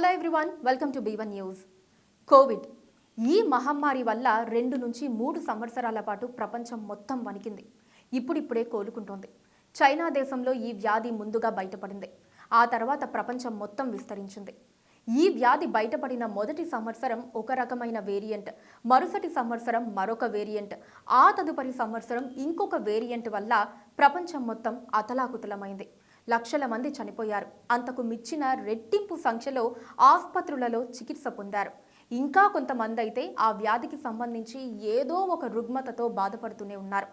Hello everyone welcome to B one news covid ఈ మహమ్మారి వల్ల రెండు నుంచి మూడు సంవత్సరాల పాటు ప్రపంచం మొత్తం వణికింది. ఇప్పుడిప్పుడే కోలుకుంటోంది. చైనా దేశంలో ఈ వ్యాధి ముందుగా బయటపడింది. ఆ తర్వాత ప్రపంచం మొత్తం విస్తరించింది. ఈ వ్యాధి బయటపడిన మొదటి సంవత్సరం ఒక రకమైన వేరియంట్ మరుసటి సంవత్సరం మరొక వేరియంట్ ఆ తదుపరి సంవత్సరం ఇంకొక వేరియంట్ వల్ల ప్రపంచం మొత్తం అతలాకుతలమైంది. లక్షల మంది చనిపోయారు. అంతకు మించిన రెట్టింపు సంఖ్యలో ఆసుపత్రులలో చికిత్స పొందారు. ఇంకా కొంతమంది అయితే ఆ వ్యాధికి సంబంధించి ఏదో ఒక రుగ్మతతో బాధపడుతూనే ఉన్నారు.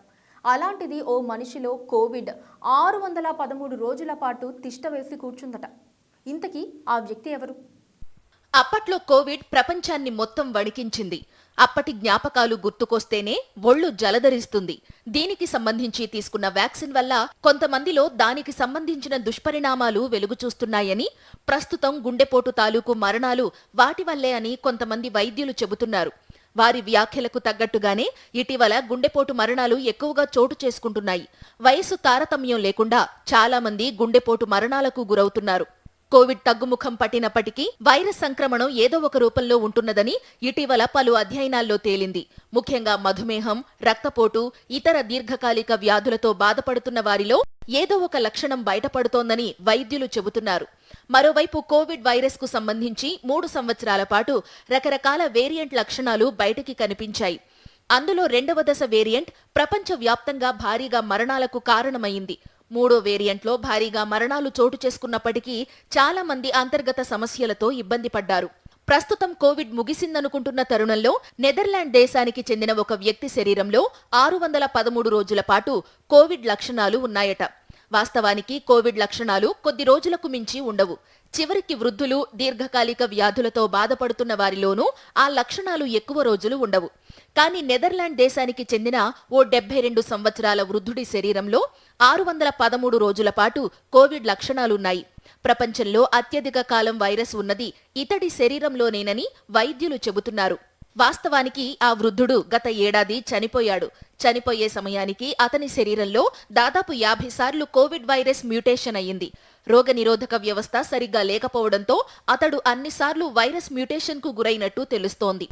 అలాంటిది ఓ మనిషిలో కోవిడ్ ఆరు వందల పదమూడు రోజుల పాటు తిష్టవేసి కూర్చుందట. ఇంతకీ ఆ వ్యక్తి ఎవరు? అప్పట్లో కోవిడ్ ప్రపంచాన్ని మొత్తం వణికించింది. అప్పటి జ్ఞాపకాలు గుర్తుకొస్తేనే ఒళ్ళు జలధరిస్తుంది. దీనికి సంబంధించి తీసుకున్న వ్యాక్సిన్ వల్ల కొంతమందిలో దానికి సంబంధించిన దుష్పరిణామాలు వెలుగు చూస్తున్నాయని ప్రస్తుతం గుండెపోటు తాలూకు మరణాలు వాటి వల్లే అని కొంతమంది వైద్యులు చెబుతున్నారు. వారి వ్యాఖ్యలకు తగ్గట్టుగానే ఇటీవల గుండెపోటు మరణాలు ఎక్కువగా చోటు చేసుకుంటున్నాయి. వయసు తారతమ్యం లేకుండా చాలా మంది గుండెపోటు మరణాలకు గురవుతున్నారు. కోవిడ్ తగ్గుముఖం పట్టినప్పటికీ వైరస్ సంక్రమణం ఏదో ఒక రూపంలో ఉంటున్నదని ఇటీవల పలు అధ్యయనాల్లో తేలింది. ముఖ్యంగా మధుమేహం రక్తపోటు ఇతర దీర్ఘకాలిక వ్యాధులతో బాధపడుతున్న వారిలో ఏదో ఒక లక్షణం బయటపడుతోందని వైద్యులు చెబుతున్నారు. మరోవైపు కోవిడ్ వైరస్కు సంబంధించి మూడు సంవత్సరాల పాటు రకరకాల వేరియంట్ లక్షణాలు బయటికి కనిపించాయి. అందులో రెండవ దశ వేరియంట్ ప్రపంచ వ్యాప్తంగా భారీగా మరణాలకు కారణమైంది. మూడో వేరియంట్లో భారీగా మరణాలు చోటు చేసుకున్నప్పటికీ చాలా మంది అంతర్గత సమస్యలతో ఇబ్బంది పడ్డారు. ప్రస్తుతం కోవిడ్ ముగిసిందనుకుంటున్న తరుణంలో నెదర్లాండ్ దేశానికి చెందిన ఒక వ్యక్తి శరీరంలో ఆరు వందల పదమూడు రోజుల పాటు కోవిడ్ లక్షణాలు ఉన్నాయట. వాస్తవానికి కోవిడ్ లక్షణాలు కొద్ది రోజులకు మించి ఉండవు. చివరికి వృద్ధులు దీర్ఘకాలిక వ్యాధులతో బాధపడుతున్న వారిలోనూ ఆ లక్షణాలు ఎక్కువ రోజులు ఉండవు. కానీ నెదర్లాండ్ దేశానికి చెందిన ఓ డెబ్బై రెండు సంవత్సరాల వృద్ధుడి శరీరంలో ఆరు వందల పదమూడు రోజుల పాటు కోవిడ్ లక్షణాలున్నాయి. ప్రపంచంలో అత్యధిక కాలం వైరస్ ఉన్నది ఇతడి శరీరంలోనేనని వైద్యులు చెబుతున్నారు. వాస్తవానికి ఆ వృద్ధుడు గత ఏడాది చనిపోయాడు. చనిపోయే సమయానికి అతని శరీరంలో దాదాపు యాభై సార్లు కోవిడ్ వైరస్ మ్యూటేషన్ అయ్యింది. రోగనిరోధక వ్యవస్థ సరిగ్గా లేకపోవడంతో అతడు అన్నిసార్లు వైరస్ మ్యూటేషన్కు గురైనట్టు తెలుస్తోంది.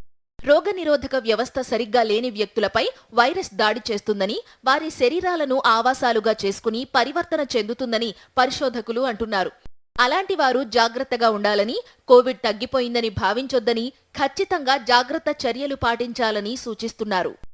రోగనిరోధక వ్యవస్థ సరిగ్గా లేని వ్యక్తులపై వైరస్ దాడి చేస్తుందని వారి శరీరాలను ఆవాసాలుగా చేసుకుని పరివర్తన చెందుతుందని పరిశోధకులు అంటున్నారు. అలాంటి వారు జాగ్రత్తగా ఉండాలని కోవిడ్ తగ్గిపోయిందని భావించొద్దని ఖచ్చితంగా జాగ్రత్త చర్యలు పాటించాలని సూచిస్తున్నారు.